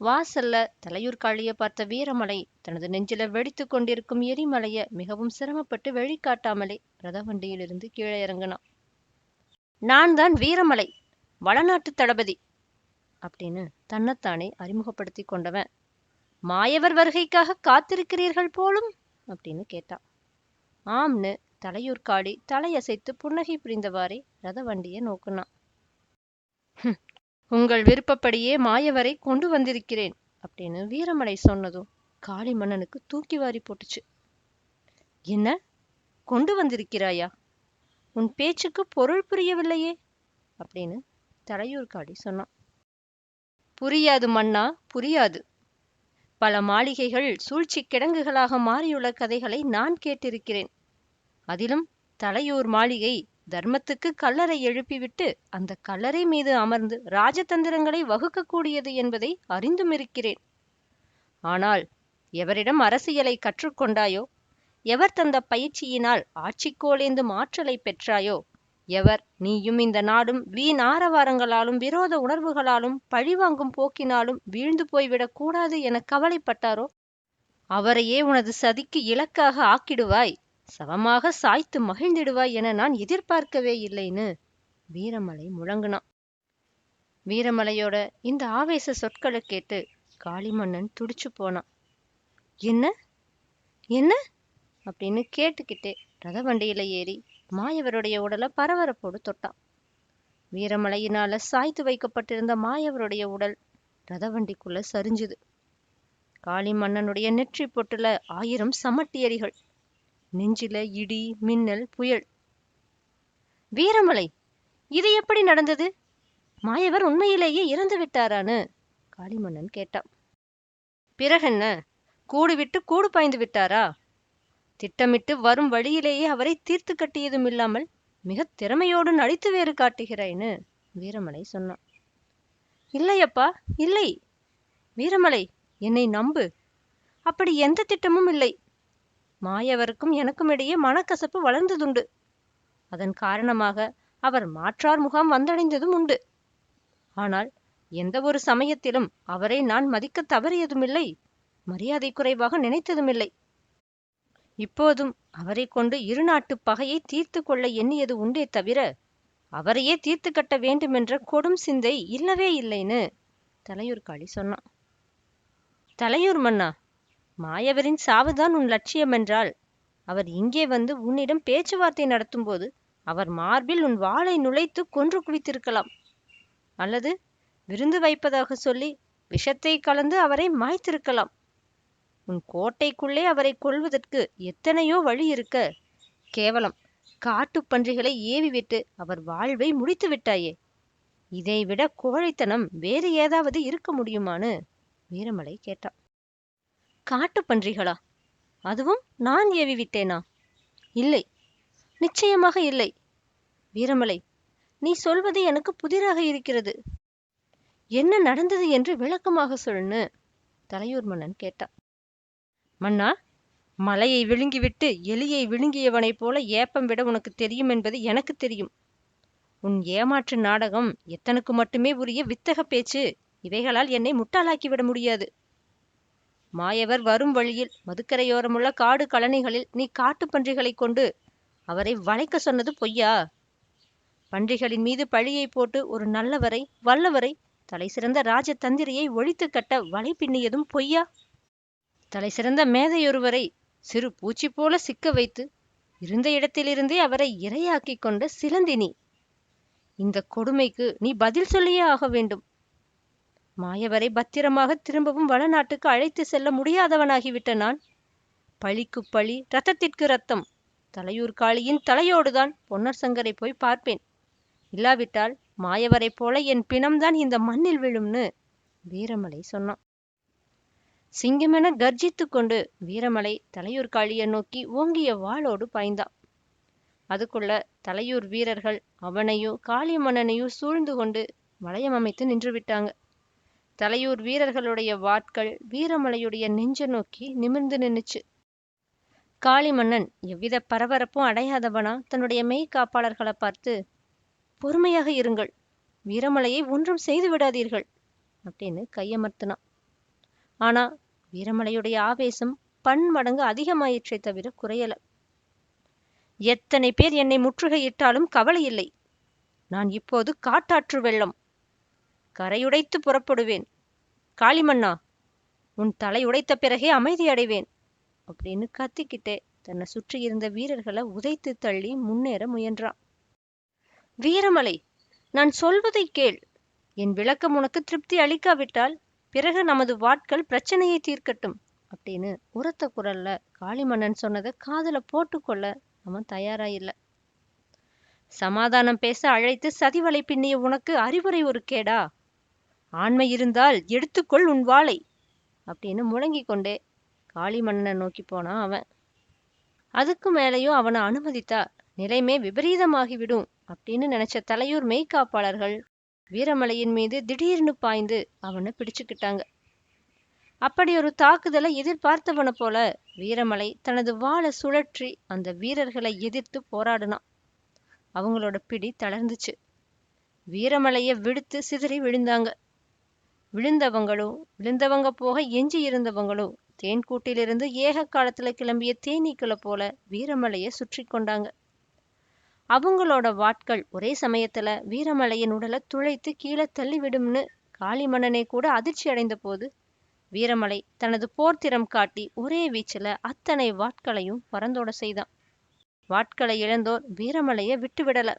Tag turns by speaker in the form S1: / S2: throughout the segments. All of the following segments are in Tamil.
S1: வாசல்ல தலையூர்காளிய பார்த்த வீரமலை தனது நெஞ்சில வெடித்து கொண்டிருக்கும் எரிமலைய மிகவும் சிரமப்பட்டு வெளிக்காட்டாமலே ரதவண்டியிலிருந்து கீழே இறங்கினான். நான் தான் வீரமலை வளநாட்டு தளபதி அப்படின்னு தன்னைத்தானே அறிமுகப்படுத்தி கொண்டவன். மாயவர் வருகைக்காக காத்திருக்கிறீர்கள் போலும்? அப்படின்னு கேட்டான். ஆம்னு தலையூர் காளி தலையசைத்து புன்னகை புரிந்தவாறே ரத வண்டியை நோக்குனான் உங்கள் விருப்பப்படியே மாயவரை கொண்டு வந்திருக்கிறேன் அப்படின்னு வீரமலை சொன்னதும் காளி மன்னனுக்கு தூக்கி வாரி போட்டுச்சு. என்ன? கொண்டு வந்திருக்கிறாயா? உன் பேச்சுக்கு பொருள் புரியவில்லையே அப்படின்னு தலையூர் காளி சொன்னான். புரியாது மன்னா புரியாது. பல மாளிகைகள் சூழ்ச்சி கிடங்குகளாக மாறியுள்ள கதைகளை நான் கேட்டிருக்கிறேன். அதிலும் தலையூர் மாளிகை தர்மத்துக்கு கல்லறை எழுப்பிவிட்டு அந்த கல்லறை மீது அமர்ந்து ராஜதந்திரங்களை வகுக்கக்கூடியது என்பதை அறிந்தும் இருக்கிறேன். ஆனால் எவரிடம் அரசியலை கற்றுக்கொண்டாயோ எவர் தந்த பயிற்சியினால் ஆட்சிக்கோலேந்தும் ஆற்றலைப் பெற்றாயோ எவர் நீயும் இந்த நாடும் வீண் ஆரவாரங்களாலும் விரோத உணர்வுகளாலும் பழிவாங்கும் போக்கினாலும் வீழ்ந்து போய்விடக் கூடாது என கவலைப்பட்டாரோ? அவரையே உனது சதிக்கு இலக்காக ஆக்கிடுவாய். சவமாக சாய்த்து மகிழ்ந்திடுவாய் என நான் எதிர்பார்க்கவே இல்லைன்னு வீரமலை முழங்குனான். வீரமலையோட இந்த ஆவேச சொற்களை கேட்டு காளிமன்னன் துடிச்சு போனான். என்ன? என்ன? அப்படின்னு கேட்டுக்கிட்டே ரத வண்டியில ஏறி மாயவருடைய உடலை பரபரப்போடு தொட்டான். வீரமலையினால சாய்த்து வைக்கப்பட்டிருந்த மாயவருடைய உடல் ரத வண்டிக்குள்ள சரிஞ்சுது. காளி மன்னனுடைய நெற்றி பொட்டுல ஆயிரம் சமட்டியடிகள் நெஞ்சில இடி மின்னல் புயல். வீரமலை இது எப்படி நடந்தது? மாயவர் உண்மையிலேயே இறந்து விட்டாரான்னு காளிமன்னன் கேட்டான். பிறகென்ன கூடு விட்டு கூடு பாய்ந்து விட்டாரா? திட்டமிட்டு வரும் வழியிலேயே அவரை தீர்த்து கட்டியதும் இல்லாமல் மிக திறமையோடு நடித்து வேறு காட்டுகிறாய்ன்னு வீரமலை சொன்னான். இல்லையப்பா இல்லை. வீரமலை என்னை நம்பு. அப்படி எந்த திட்டமும் இல்லை. மாயவருக்கும் எனக்கும் இடையே மனக்கசப்பு வளர்ந்ததுண்டு. அதன் காரணமாக அவர் மாற்றார் முகாம் வந்தடைந்ததும் உண்டு. ஆனால் எந்த ஒரு சமயத்திலும் அவரை நான் மதிக்க தவறியதுமில்லை. மரியாதை குறைவாக நினைத்ததுமில்லை. இப்போதும் அவரை கொண்டு இரு நாட்டு பகையை தீர்த்து கொள்ள எண்ணியது உண்டே தவிர அவரையே தீர்த்து கட்ட வேண்டுமென்ற கொடும் சிந்தை இல்லவே இல்லைன்னு தலையூர் காளி சொன்னான். தலையூர் மன்னா மாயவரின் சாவுதான் உன் லட்சியம் என்றால் அவர் இங்கே வந்து உன்னிடம் பேச்சுவார்த்தை நடத்தும்போது அவர் மார்பில் உன் வாளை நுழைத்து கொன்று குவித்திருக்கலாம். அல்லது விருந்து வைப்பதாக சொல்லி விஷத்தை கலந்து அவரை மாய்த்திருக்கலாம். உன் கோட்டைக்குள்ளே அவரை கொல்வதற்கு எத்தனையோ வழி இருக்க. கேவலம் காட்டுப் பன்றிகளை ஏவிவிட்டு அவர் வாழ்வை முடித்து விட்டாயே. இதைவிட கோழைத்தனம் வேறு ஏதாவது இருக்க முடியுமான்னு வீரமலை கேட்டான். காட்டுப் பன்றிகளா அதுவும் நான் ஏவி விட்டேனா இல்லை. நிச்சயமாக இல்லை. வீரமலை நீ சொல்வது எனக்கு புதிராக இருக்கிறது. என்ன நடந்தது என்று விளக்கமாக சொல்லுன்னு தலையூர் மன்னன் கேட்டான். மன்னா மலையை விழுங்கிவிட்டு எலியை விழுங்கியவனைப் போல ஏப்பம் விட உனக்கு தெரியும் என்பது எனக்கு தெரியும். உன் ஏமாற்று நாடகம் எத்தனுக்கு மட்டுமே உரிய வித்தக பேச்சு. இவைகளால் என்னை முட்டாளாக்கிவிட முடியாது. மாயவர் வரும் வழியில் மதுக்கரையோரமுள்ள காடு கழனிகளில் நீ காட்டுப் பன்றிகளைக் கொண்டு அவரை வளைக்க சொன்னது பொய்யா? பன்றிகளின் மீது பழியை போட்டு ஒரு நல்லவரை வல்லவரை தலை சிறந்த ராஜதந்திரியை ஒழித்து கட்ட வலை பின்னியதும் பொய்யா? தலை சிறந்த மேதையொருவரை சிறு பூச்சி போல சிக்க வைத்து இருந்த இடத்திலிருந்தே அவரை இரையாக்கிக் கொண்ட சிலந்தினி இந்த கொடுமைக்கு நீ பதில் சொல்லியே ஆக வேண்டும். மாயவரை பத்திரமாக திரும்பவும் வளநாட்டுக்கு அழைத்து செல்ல முடியாதவனாகிவிட்ட நான். பழிக்கு பழி ரத்தத்திற்கு ரத்தம். தலையூர் காளியின் தலையோடுதான் பொன்னர் சங்கரை போய் பார்ப்பேன். இல்லாவிட்டால் மாயவரைப் போல என் பிணம்தான் இந்த மண்ணில் விழும்னு வீரமலை சொன்னான். சிங்கமென கர்ஜித்து கொண்டு வீரமலை தலையூர் காளியை நோக்கி ஓங்கிய வாளோடு பாய்ந்தான். அதுக்குள்ள தலையூர் வீரர்கள் அவனையும் காளிமன்னனையும் சூழ்ந்து கொண்டு வளையம் அமைத்து நின்று விட்டாங்க தலையூர் வீரர்களுடைய வாட்கள் வீரமலையுடைய நெஞ்ச நோக்கி நிமிர்ந்து நின்னுச்சு. காளிமன்னன் எவ்வித பரபரப்பும் அடையாதவனா? தன்னுடைய மெய் காப்பாளர்களை பார்த்து பொறுமையாக இருங்கள். வீரமலையை ஒன்றும் செய்து விடாதீர்கள். அப்படின்னு கையமர்த்தினான். ஆனா வீரமலையுடைய ஆவேசம் பன்மடங்கு அதிகமாயிற்றே தவிர குறையல. எத்தனை பேர் என்னை முற்றுகையிட்டாலும் கவலை இல்லை. நான் இப்போது காட்டாற்று வெள்ளம். கரையுடைத்து புறப்படுவேன். காளிமண்ணா உன் தலை உடைத்த பிறகே அமைதி அடைவேன் அப்படின்னு கத்திக்கிட்டே தன்னை சுற்றி இருந்த வீரர்களை உதைத்து தள்ளி முன்னேற முயன்றான். வீரமலை நான் சொல்வதை கேள். என் விளக்கம் உனக்கு திருப்தி அளிக்காவிட்டால் பிறகு நமது வாட்கள் பிரச்சனையை தீர்க்கட்டும் அப்படின்னு உரத்த குரல்ல காளிமன்னன் சொன்னதை காதுல போட்டுக்கொள்ள அவன் தயாராயில்ல. சமாதானம் பேச அழைத்து சதிவலை பின்னிய உனக்கு அறிவுரை ஒரு கேடா ஆண்மை இருந்தால் எடுத்துக்கொள் உன் வாளை அப்படின்னு முழங்கிக் கொண்டே காளிமன்னனை நோக்கி போனான் அவன். அதுக்கு மேலேயும் அவனை அனுமதித்தா நிலைமை விபரீதமாகிவிடும் அப்படின்னு நினைச்ச தலையூர் மெய்க்காப்பாளர்கள் வீரமலையின் மீது திடீர்னு பாய்ந்து அவனை பிடிச்சுக்கிட்டாங்க. அப்படி ஒரு தாக்குதலை எதிர்பார்த்தவனை போல வீரமலை தனது வாளை சுழற்றி அந்த வீரர்களை எதிர்த்து போராடினான். அவங்களோட பிடி தளர்ந்துச்சு. வீரமலையை விடுத்து சிதறி விழுந்தாங்க. விழுந்தவங்களோ விழுந்தவங்க போக எஞ்சி தேன்கூட்டிலிருந்து ஏக காலத்துல கிளம்பிய தேனீக்களை போல வீரமலையை சுற்றி கொண்டாங்க. அவங்களோட வாட்கள் ஒரே சமயத்துல வீரமலையின் உடலை துளைத்து கீழே தள்ளிவிடும்னு காளிமன்னனே கூட அதிர்ச்சி அடைந்த போது வீரமலை தனது போர்த்திறம் காட்டி ஒரே வீச்சுல அத்தனை வாட்களையும் பறந்தோட செய்தான். வாட்களை இழந்தோர் வீரமலையை விட்டுவிடல.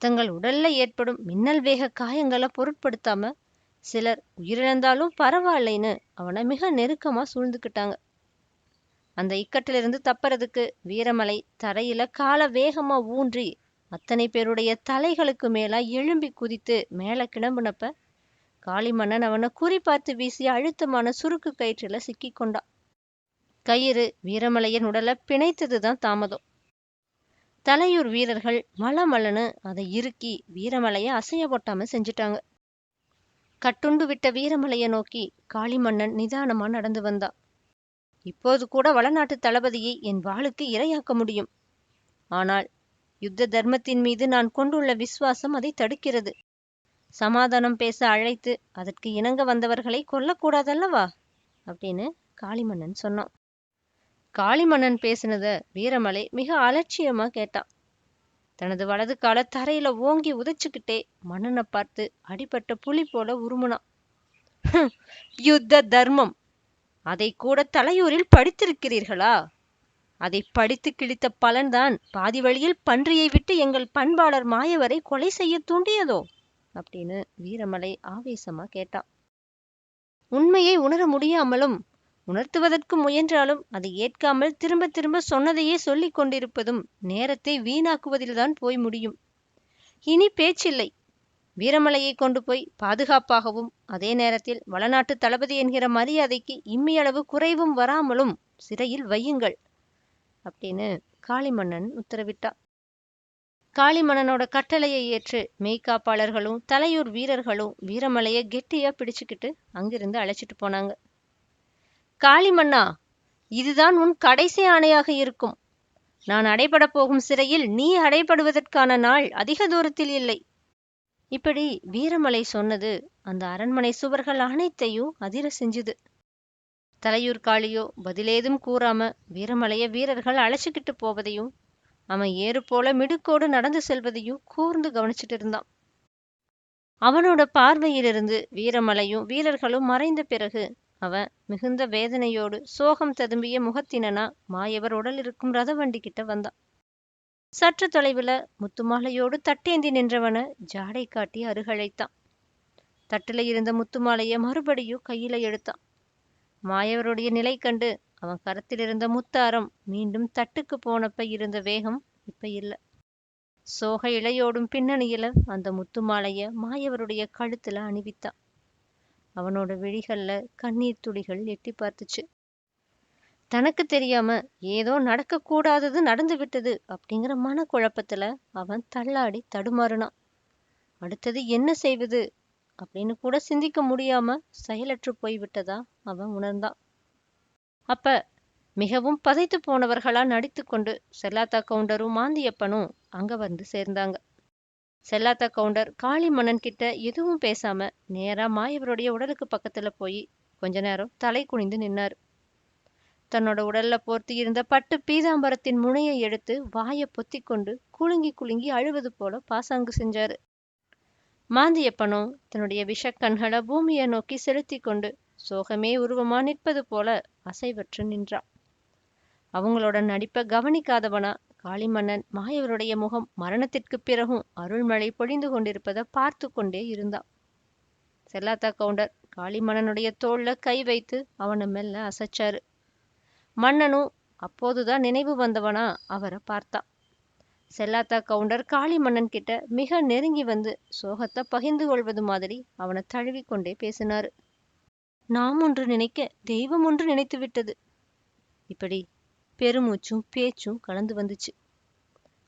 S1: தங்கள் உடல்ல ஏற்படும் மின்னல் வேக காயங்களை பொருட்படுத்தாம சிலர் உயிரிழந்தாலும் பரவாயில்லைன்னு அவனை மிக நெருக்கமா சூழ்ந்துக்கிட்டாங்க. அந்த இக்கட்டிலிருந்து தப்பறதுக்கு வீரமலை தரையில கால வேகமா ஊன்றி அத்தனை பேருடைய தலைகளுக்கு மேலா எழும்பி குதித்து மேல கிளம்புனப்ப காளிமன்னன் அவனை குறிபார்த்து வீசிய அழுத்தமான சுருக்கு கயிற்றுல சிக்கி கொண்டான். கயிறு வீரமலையின் உடலை பிணைத்ததுதான் தாமதம். தலையூர் வீரர்கள் மலமலன்னு அதை இறுக்கி வீரமலைய அசைய போட்டாம செஞ்சுட்டாங்க. கட்டுண்டு விட்ட வீரமலைய நோக்கி காளிமன்னன் நிதானமா நடந்து வந்தான். இப்போது கூட வளநாட்டு தளபதியை என் வாளுக்கு இரையாக்க முடியும். ஆனால் யுத்த தர்மத்தின் மீது நான் கொண்டுள்ள விசுவாசம் அதை தடுக்கிறது. சமாதானம் பேச அழைத்து அதற்கு இணங்க வந்தவர்களை கொல்லக்கூடாதல்லவா? அப்படின்னு காளிமன்னன் சொன்னான். காளிமன்னன் பேசினத வீரமலை மிக அலட்சியமா கேட்டான். தனது வலது கால தரையில ஓங்கி உதைச்சுக்கிட்டே மன்னனை பார்த்து அடிபட்ட புலி போல உருமுனான். யுத்த தர்மம். அதை கூட தலையூரில் படித்திருக்கிறீர்களா? அதை படித்து கிழித்த பலன்தான் பாதி வழியில் பன்றியை விட்டு எங்கள் பண்பாளர் மாயவரை கொலை செய்ய தூண்டியதோ? அப்படின்னு வீரமலை ஆவேசமா கேட்டான். உண்மையை உணர முடியாமலும் உணர்த்துவதற்கு முயன்றாலும் அதை ஏற்காமல் திரும்ப திரும்ப சொன்னதையே சொல்லி கொண்டிருப்பதும் நேரத்தை வீணாக்குவதில்தான் போய் முடியும். இனி பேச்சில்லை. வீரமலையை கொண்டு போய் பாதுகாப்பாகவும் அதே நேரத்தில் வளநாட்டு தளபதி என்கிற மரியாதைக்கு இம்மியளவு குறைவும் வராமலும் சிறையில் வையுங்கள் அப்படின்னு காளிமன்னன் உத்தரவிட்டா காளிமன்னனோட கட்டளையை ஏற்று மெய்காப்பாளர்களும் தலையூர் வீரர்களும் வீரமலையை கெட்டியா பிடிச்சுக்கிட்டு அங்கிருந்து அழைச்சிட்டு போனாங்க. காளிமன்னா இதுதான் உன் கடைசி ஆணையாக இருக்கும். நான் அடைபடப் போகும் சிறையில் நீ அடைபடுவதற்கான நாள் அதிக தூரத்தில் இல்லை. இப்படி வீரமலை சொன்னது அந்த அரண்மனை சுவர்கள் அனைத்தையும் அதிர செஞ்சுது. தலையூர் காளியோ பதிலேதும் கூறாம வீரமலைய வீரர்கள் அழைச்சிக்கிட்டு போவதையும் அவன் ஏறு போல மிடுக்கோடு நடந்து செல்வதையும் கூர்ந்து கவனிச்சிட்டு இருந்தான். அவனோட பார்வையிலிருந்து வீரமலையும் வீரர்களும் மறைந்த பிறகு அவன் மிகுந்த வேதனையோடு சோகம் ததும்பிய முகத்தினனா மாயவர் உடல் இருக்கும் ரத கிட்ட வந்தான் சற்று தொலைவில் முத்துமாலையோடு தட்டேந்தி நின்றவன ஜாடை காட்டி அருகழைத்தான். தட்டுல இருந்த முத்துமாலைய மறுபடியும் கையில எடுத்தான் மாயவருடைய நிலை கண்டு அவன் கரத்தில் இருந்த முத்தாரம் மீண்டும் தட்டுக்கு போனப்ப இருந்த வேகம் இப்ப இல்ல. சோக இலையோடும் பின்னணியில அந்த முத்துமாலைய மாயவருடைய கழுத்துல அணிவித்தான் அவனோட விழிகள்ல கண்ணீர் துளிகள் எட்டி பார்த்துச்சு. தனக்கு தெரியாம ஏதோ நடக்கக்கூடாதது நடந்து விட்டது அப்படிங்கிற மனக்குழப்பத்துல அவன் தள்ளாடி தடுமாறினான். அடுத்தது என்ன செய்வது? அப்படின்னு கூட சிந்திக்க முடியாம செயலற்று போய்விட்டதா அவன் உணர்ந்தான். அப்ப மிகவும் பதைத்து போனவர்களா நடித்து கொண்டு செல்லாத்தா கவுண்டரும் மாந்தியப்பனும் அங்க வந்து சேர்ந்தாங்க. செல்லாத்தா கவுண்டர் காளிமன்னன் கிட்ட எதுவும் பேசாம நேரா மாயவருடைய உடலுக்கு பக்கத்துல போய் கொஞ்ச நேரம் தலை குனிந்து நின்னாரு. தன்னோட உடல்ல போர்த்தி இருந்த பட்டு பீதாம்பரத்தின் முனையை எடுத்து வாயை பொத்தி கொண்டு குலுங்கி குலுங்கி அழுவது போல பாசாங்கு செஞ்சாரு. மாந்தியப்பனோ தன்னுடைய விஷக்கண்களை பூமியை நோக்கி செலுத்தி கொண்டு சோகமே உருவமா நிற்பது போல அசைவற்று நின்றான். அவங்களோட நடிப்பை கவனிக்காதவனா காளிமன்னன் மாயவருடைய முகம் மரணத்திற்குப் பிறகும் அருள்மழை பொழிந்து கொண்டிருப்பதை பார்த்து கொண்டே இருந்தான். செல்லாத்தா கவுண்டர் காளிமன்னனுடைய தோள்ல கை வைத்து அவனை மெல்ல அசைச்சாரு. மன்னனும் அப்போதுதான் நினைவு வந்தவனா அவரை பார்த்தான். செல்லாத்தா கவுண்டர் காளிமன்னன் கிட்ட மிக நெருங்கி வந்து சோகத்தை பகிர்ந்து கொள்வது மாதிரி அவனை தழுவி கொண்டே பேசினாரு. நாம் ஒன்று நினைக்க தெய்வம் ஒன்று நினைத்து விட்டது இப்படி பெருமூச்சும் பேச்சும் கலந்து வந்துச்சு.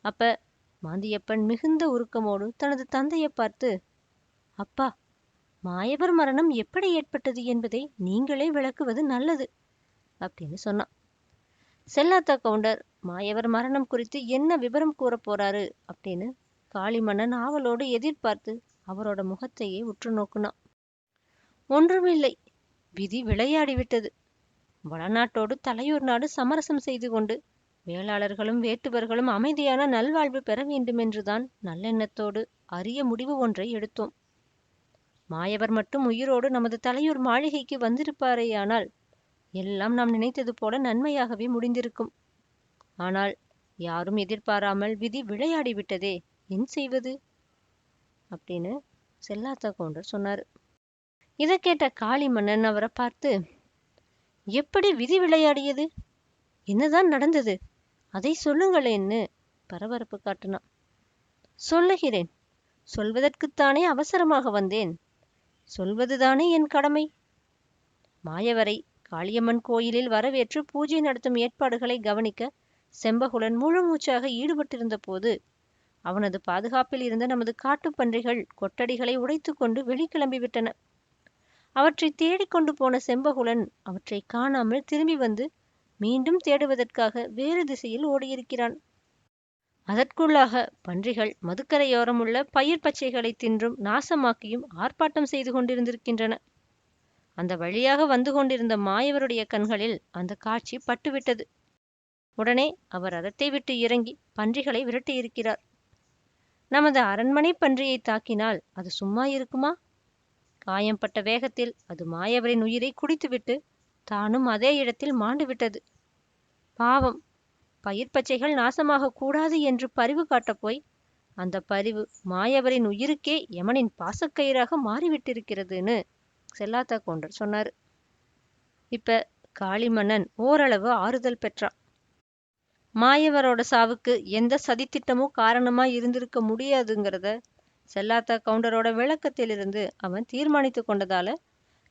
S1: அப்ப மாந்தியப்பன் மிகுந்த உருக்கமோடு தனது தந்தையை பார்த்து அப்பா மாயவர் மரணம் எப்படி ஏற்பட்டது என்பதை நீங்களே விளக்குவது நல்லது அப்படின்னு சொன்னான். செல்லாத்தா கவுண்டர் மாயவர் மரணம் குறித்து என்ன விவரம் கூற போறாரு? அப்படின்னு காளிமன்னன் ஆவலோடு எதிர்பார்த்து அவரோட முகத்தையே உற்று நோக்குனான். ஒன்றுமில்லை விதி விளையாடிவிட்டது. வளநாட்டோடு தலையூர் நாடு சமரசம் செய்து கொண்டு வேளாளர்களும் வேட்டுவர்களும் அமைதியான நல்வாழ்வு பெற வேண்டுமென்றுதான் நல்லெண்ணத்தோடு அரிய முடிவு ஒன்றை எடுத்தோம். மாயவர் மட்டும் உயிரோடு நமது தலையூர் மாளிகைக்கு வந்திருப்பாரேயானால் எல்லாம் நாம் நினைத்தது போல நன்மையாகவே முடிந்திருக்கும். ஆனால் யாரும் எதிர்பாராமல் விதி விளையாடி விட்டதே என் செய்வது? அப்படின்னு செல்லாத்தா கவுண்டர் சொன்னார். இதை கேட்ட காளி மன்னன் அவரை பார்த்து எப்படி விதி விளையாடியது? என்னதான் நடந்தது? அதை சொல்லுங்களேன்னு பரபரப்பு காட்டினான். சொல்லுகிறேன். சொல்வதற்குத்தானே அவசரமாக வந்தேன். சொல்வதுதானே என் கடமை? மாயவரை காளியம்மன் கோயிலில் வரவேற்று பூஜை நடத்தும் ஏற்பாடுகளை கவனிக்க செம்பகுலன் முழு மூச்சாக ஈடுபட்டிருந்த போது அவனது பாதுகாப்பில் இருந்த நமது காட்டுப்பன்றிகள் கொட்டடிகளை உடைத்து கொண்டு வெளிக்கிளம்பிவிட்டன. அவற்றை தேடிக்கொண்டு போன செம்பகுலன் அவற்றை காணாமல் திரும்பி வந்து மீண்டும் தேடுவதற்காக வேறு திசையில் ஓடியிருக்கிறான். அதற்குள்ளாக பன்றிகள் மதுக்கரையோரமுள்ள பயிர் பச்சைகளை தின்றும் நாசமாக்கியும் ஆர்ப்பாட்டம் செய்து கொண்டிருந்திருக்கின்றன. அந்த வழியாக வந்து கொண்டிருந்த மாயவருடைய கண்களில் அந்த காட்சி பட்டுவிட்டது. உடனே அவர் ரதத்தை விட்டு இறங்கி பன்றிகளை விரட்டியிருக்கிறார். நமது அரண்மனை பன்றியை தாக்கினால் அது சும்மா இருக்குமா? காயம்பட்ட வேகத்தில் அது மாயவரின் உயிரை குடித்துவிட்டு தானும் அதே இடத்தில் மாண்டு விட்டது பாவம் பயிர் பச்சைகள் நாசமாக கூடாது என்று பரிவு காட்டப் போய் அந்த பரிவு மாயவரின் உயிருக்கே யமனின் பாசக்கயிறாக மாறிவிட்டிருக்கிறதுன்னு செல்லாத்தா கொண்டர் சொன்னாரு. இப்ப காளிமன்னன் ஓரளவு ஆறுதல் பெற்றான். மாயவரோட சாவுக்கு எந்த சதித்திட்டமும் காரணமா இருந்திருக்க முடியாதுங்கிறத செல்லாத்தா கவுண்டரோட விளக்கத்திலிருந்து அவன் தீர்மானித்து கொண்டதால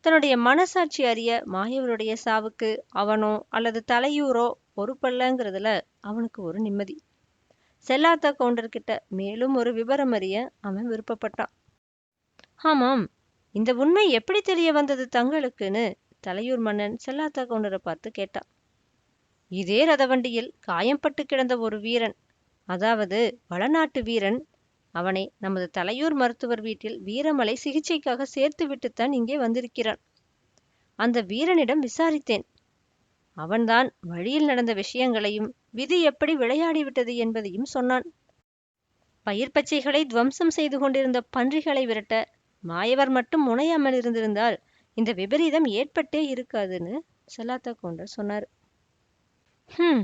S1: தன்னுடைய மனசாட்சி அறிய மாயவருடைய சாவுக்கு அவனோ அல்லது தலையூரோ பொறுப்பல்லங்கிறதுல அவனுக்கு ஒரு நிம்மதி. செல்லாத்தா கவுண்டர்கிட்ட மேலும் ஒரு விவரம் அறிய அவன் விருப்பப்பட்டான். ஆமாம் இந்த உண்மை எப்படி தெரிய வந்தது தங்களுக்குன்னு தலையூர் மன்னன் செல்லாத்தா கவுண்டரை பார்த்து கேட்டான். இதே ரதவண்டியில் காயம்பட்டு கிடந்த ஒரு வீரன் அதாவது வளநாட்டு வீரன் அவனை நமது தலையூர் மருத்துவர் வீட்டில் வீரமலை சிகிச்சைக்காக சேர்த்துவிட்டுத்தான் இங்கே வந்திருக்கிறான். அந்த வீரனிடம் விசாரித்தேன். அவன்தான் வழியில் நடந்த விஷயங்களையும் விதி எப்படி விளையாடிவிட்டது என்பதையும் சொன்னான். பயிர் பச்சைகளை துவம்சம் செய்து கொண்டிருந்த பன்றிகளை விரட்ட மாயவர் மட்டும் முனையாமல் இருந்திருந்தால் இந்த விபரீதம் ஏற்பட்டே இருக்காதுன்னு செல்லாத்தா கவுண்டர் சொன்னார். ஹம்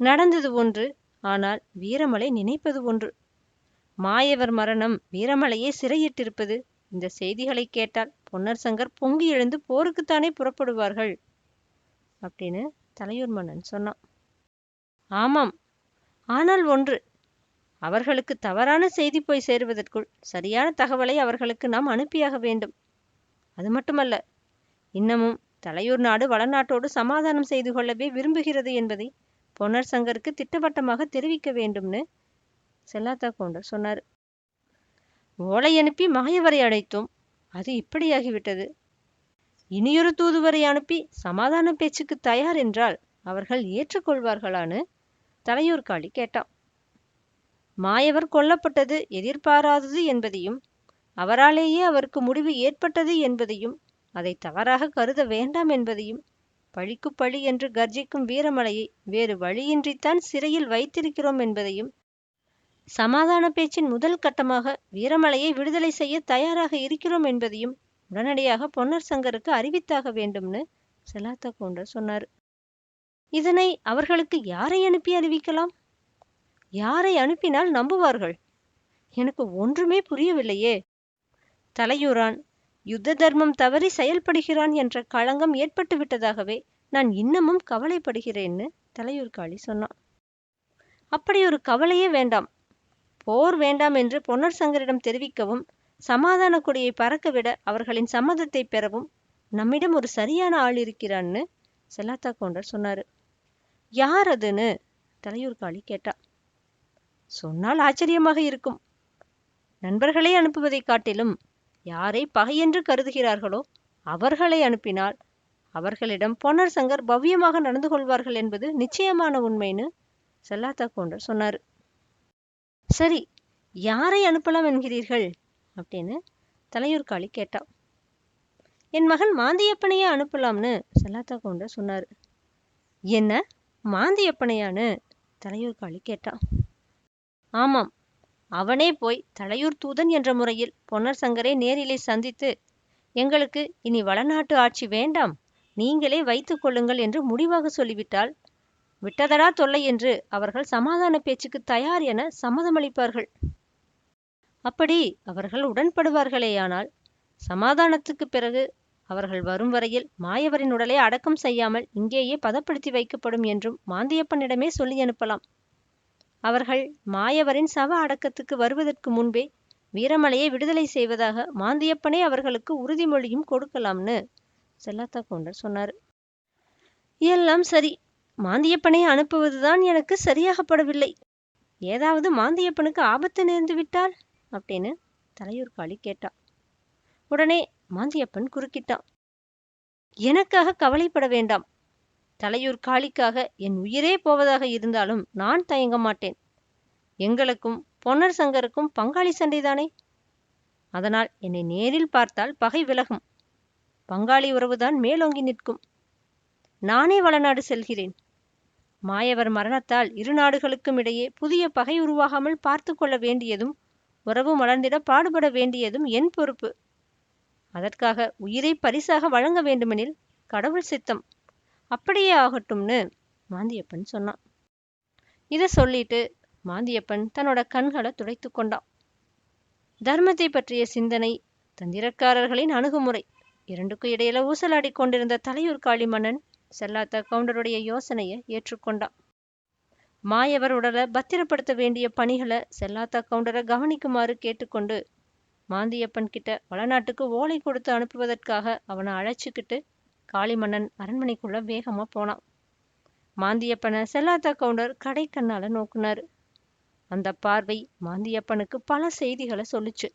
S1: நடந்தது ஒன்று ஆனால் வீரமலை நினைப்பது ஒன்று. மாயவர் மரணம் வீரமலையே சிறையிட்டிருப்பது? இந்த செய்திகளை கேட்டால் பொன்னர் சங்கர் பொங்கி எழுந்து போருக்குத்தானே புறப்படுவார்கள்? அப்படின்னு தலையூர் மன்னன் சொன்னான். ஆமாம். ஆனால் ஒன்று அவர்களுக்கு தவறான செய்தி போய் சேருவதற்குள் சரியான தகவலை அவர்களுக்கு நாம் அனுப்பியாக வேண்டும். அது மட்டுமல்ல இன்னமும் தலையூர் நாடு வளநாட்டோடு சமாதானம் செய்து கொள்ளவே விரும்புகிறது என்பதை பொன்னர் சங்கருக்கு திட்டவட்டமாக தெரிவிக்க வேண்டும்னு செல்லாத்தா கவுண்டர் சொன்னார். ஓலை அனுப்பி மாயவரை அழைத்தோம் அது இப்படியாகிவிட்டது. இனியொரு தூதுவரை அனுப்பி சமாதான பேச்சுக்கு தயார் என்றால் அவர்கள் ஏற்றுக்கொள்வார்களான்னு தலையூர் காளி கேட்டான். மாயவர் கொல்லப்பட்டது எதிர்பாராதது என்பதையும் அவராலேயே அவருக்கு முடிவு ஏற்பட்டது என்பதையும் அதை தவறாக கருத வேண்டாம் என்பதையும் பழிக்கு பழி என்று கர்ஜிக்கும் வீரமலையை வேறு வழியின்றித்தான் சிறையில் வைத்திருக்கிறோம் என்பதையும் சமாதான பேச்சின் முதல் கட்டமாக வீரமலையை விடுதலை செய்ய தயாராக இருக்கிறோம் என்பதையும் உடனடியாக பொன்னர் சங்கருக்கு அறிவித்தாக வேண்டும்னு செலாத்த கவுண்டர் சொன்னார். இதனை அவர்களுக்கு யாரை அனுப்பி அறிவிக்கலாம்? யாரை அனுப்பினால் நம்புவார்கள்? எனக்கு ஒன்றுமே புரியவில்லையே. தலையூரான் யுத்த தர்மம் தவறி செயல்படுகிறான் என்ற களங்கம் ஏற்பட்டு விட்டதாகவே நான் இன்னமும் கவலைப்படுகிறேன்னு தலையூர்காளி சொன்னான். அப்படி ஒரு கவலையே வேண்டாம். போர் வேண்டாம் என்று பொன்னர் சங்கரிடம் தெரிவிக்கவும் சமாதான கொடியை பறக்கவிட அவர்களின் சம்மதத்தை பெறவும் நம்மிடம் ஒரு சரியான ஆள் இருக்கிறான்னு? செல்லாத்தா கவுண்டர் சொன்னாரு. யார் அதுன்னு? தலையூர்காளி கேட்டா. சொன்னால் ஆச்சரியமாக இருக்கும். நண்பர்களை அனுப்புவதைக் காட்டிலும் யாரை பகையென்று கருதுகிறார்களோ அவர்களை அனுப்பினால் அவர்களிடம் பொன்னர் சங்கர் பவ்யமாக நடந்து கொள்வார்கள் என்பது நிச்சயமான உண்மைன்னு செல்லாத்தா கவுண்டர் சொன்னாரு. சரி யாரை அனுப்பலாம் என்கிறீர்கள்? அப்படின்னு தலையூர்காளி கேட்டா. என் மகன் மாந்தியப்பனையே அனுப்பலாம்னு செல்லாத்தா கொண்டு சொன்னார். என்ன மாந்தியப்பனையான்னு? தலையூர்காளி கேட்டான் ஆமாம் அவனே போய் தலையூர் தூதன் என்ற முறையில் பொன்னர் சங்கரை நேரிலே சந்தித்து எங்களுக்கு இனி வளநாட்டு ஆட்சி வேண்டாம் நீங்களே வைத்துக் கொள்ளுங்கள் என்று முடிவாக சொல்லிவிட்டால் விட்டதடா தொல்லை என்று அவர்கள் சமாதான பேச்சுக்கு தயார் என சம்மதமளிப்பார்கள். அப்படி அவர்கள் உடன்படுவார்களேயானால் சமாதானத்துக்குப் பிறகு அவர்கள் வரும் வரையில் மாயவரின் உடலை அடக்கம் செய்யாமல் இங்கேயே பதப்படுத்தி வைக்கப்படும் என்றும் மாந்தியப்பனிடமே சொல்லி அனுப்பலாம். அவர்கள் மாயவரின் சவ அடக்கத்துக்கு வருவதற்கு முன்பே வீரமலையை விடுதலை செய்வதாக மாந்தியப்பனே அவர்களுக்கு உறுதிமொழியும் கொடுக்கலாம்னு செல்லாத்தா கவுண்டர் சொன்னார். எல்லாம் சரி. மாந்தியப்பனை அனுப்புவதுதான் எனக்கு சரியாகப்படவில்லை. ஏதாவது மாந்தியப்பனுக்கு ஆபத்து நேர்ந்து விட்டால்? அப்படின்னு தலையூர்காளி கேட்டா. உடனே மாந்தியப்பன் குறுக்கிட்டான். எனக்காக கவலைப்பட வேண்டாம். தலையூர் காளிக்காக என் உயிரே போவதாக இருந்தாலும் நான் தயங்க மாட்டேன். எங்களுக்கும் பொன்னர் சங்கருக்கும் பங்காளி சண்டைதானே? அதனால் என்னை நேரில் பார்த்தால் பகை விலகும். பங்காளி உறவுதான் மேலோங்கி நிற்கும். நானே வளநாடு செல்கிறேன். மாயவர் மரணத்தால் இரு நாடுகளுக்கும் இடையே புதிய பகை உருவாகாமல் பார்த்து கொள்ள வேண்டியதும் உறவு மலர்ந்திட பாடுபட வேண்டியதும் என் பொறுப்பு. அதற்காக உயிரை பரிசாக வழங்க வேண்டுமெனில் கடவுள் சித்தம். அப்படியே ஆகட்டும்னு மாந்தியப்பன் சொன்னான். இதை சொல்லிட்டு மாந்தியப்பன் தன்னோட கண்களை துடைத்து கொண்டான். தர்மத்தை பற்றிய சிந்தனை தந்திரக்காரர்களின் அணுகுமுறை இரண்டுக்கும் இடையில ஊசலாடி கொண்டிருந்த தலையூர் காளி மன்னன் செல்லாத்த கவுண்டருடைய யோசனையை ஏற்றுக்கொண்டான். மாயவர் உடலை பத்திரப்படுத்த வேண்டிய பணிகளை செல்லாத்தா கவுண்டரை கவனிக்குமாறு கேட்டுக்கொண்டு மாந்தியப்பன் கிட்ட வளநாட்டுக்கு ஓலை கொடுத்து அனுப்புவதற்காக அவனை அழைச்சிக்கிட்டு காளிமன்னன் அரண்மனைக்குள்ள வேகமா போனான். மாந்தியப்பனை செல்லாத்தா கவுண்டர் கடை கண்ணால நோக்குனாரு. அந்த பார்வை மாந்தியப்பனுக்கு பல செய்திகளை சொல்லுச்சு.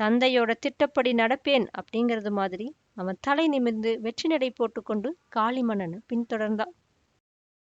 S1: தந்தையோட திட்டப்படி நடப்பேன் அப்படிங்கிறது மாதிரி அவன் தலை நிமிர்ந்து வெற்றி நடை போட்டுக்கொண்டு காளிமன்னனை பின்தொடர்ந்தான்.